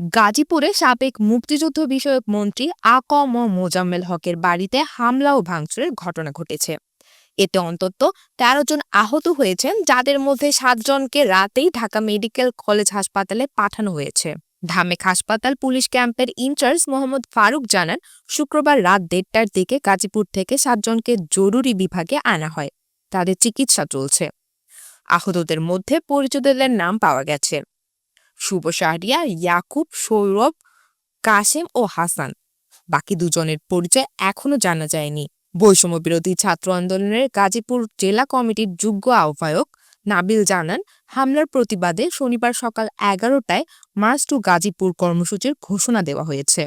গাজীপুরে সাবেক মুক্তিযুদ্ধ বিষয়ক মন্ত্রী আকম মোজাম্মেল হকের বাড়িতে হামলা ও ভাঙচুরের ঘটনা ঘটেছে। এতে অন্তত তেরো জন আহত হয়েছেন, যাদের মধ্যে সাতজনকে রাতেই ঢাকা মেডিকেল কলেজ হাসপাতালে পাঠানো হয়েছে। ঢামেক হাসপাতাল পুলিশ ক্যাম্পের ইনচার্জ মোহাম্মদ ফারুক জানান, শুক্রবার রাত দেড়টার দিকে গাজীপুর থেকে সাতজনকে জরুরি বিভাগে আনা হয়। তাদের চিকিৎসা চলছে। আহতদের মধ্যে পরিচিতদের নাম পাওয়া গেছে। শুভ শাহরিয়া ইয়াকুব, সৌরভ কাশেম ও হাসান। বাকি দুজনের পরিচয় এখনও জানা যায়নি। বৈষম্য বিরোধী ছাত্র আন্দোলনের গাজীপুর জেলা কমিটির যোগ্য আহ্বায়ক নাবিল জানান, হামলার প্রতিবাদে শনিবার সকাল এগারোটায় মার্চ টু গাজীপুর কর্মসূচির ঘোষণা দেওয়া হয়েছে।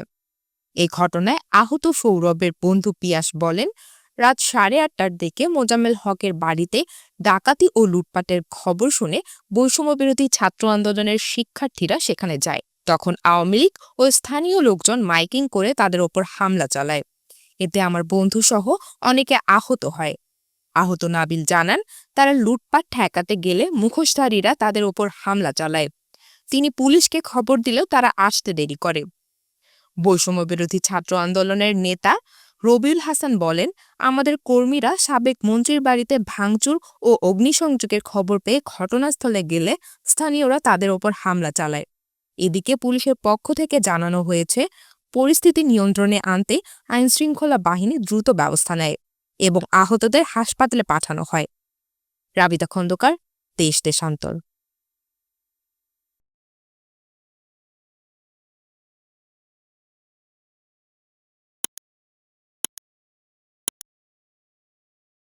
এই ঘটনায় আহত সৌরভের বন্ধু পিয়াস বলেন রাত সাড়ে আটটার দিকে মোজাম্মেল হকের বাড়িতে ডাকাতি ও লুটপাটের খবর শুনে বৈষম্য বিরোধী ছাত্র আন্দোলনের শিক্ষার্থীরা সেখানে যায়। তখন আওয়ামী লীগ ও স্থানীয় লোকজন মাইকিং করে তাদের ওপর হামলা চালায়। এতে আমার বন্ধুসহ অনেকে আহত হয়। আহত নাবিল জানান, তারা লুটপাট ঠেকাতে গেলে মুখোশধারীরা তাদের ওপর হামলা চালায়। তিনি পুলিশকে খবর দিলেও তারা আসতে দেরি করে। বৈষম্য বিরোধী ছাত্র আন্দোলনের নেতা রবিউল হাসান বলেন, আমাদের কর্মীরা সাবেক মন্ত্রীর বাড়িতে ভাঙচুর ও অগ্নিসংযোগের খবর পেয়ে ঘটনাস্থলে গেলে স্থানীয়রা তাদের ওপর হামলা চালায়। এদিকে পুলিশের পক্ষ থেকে জানানো হয়েছে, পরিস্থিতি নিয়ন্ত্রণে আনতে আইনশৃঙ্খলা বাহিনী দ্রুত ব্যবস্থা নেয় এবং আহতদের হাসপাতালে পাঠানো হয়। রাবিতা খন্দকার, দেশ দেশান্তর।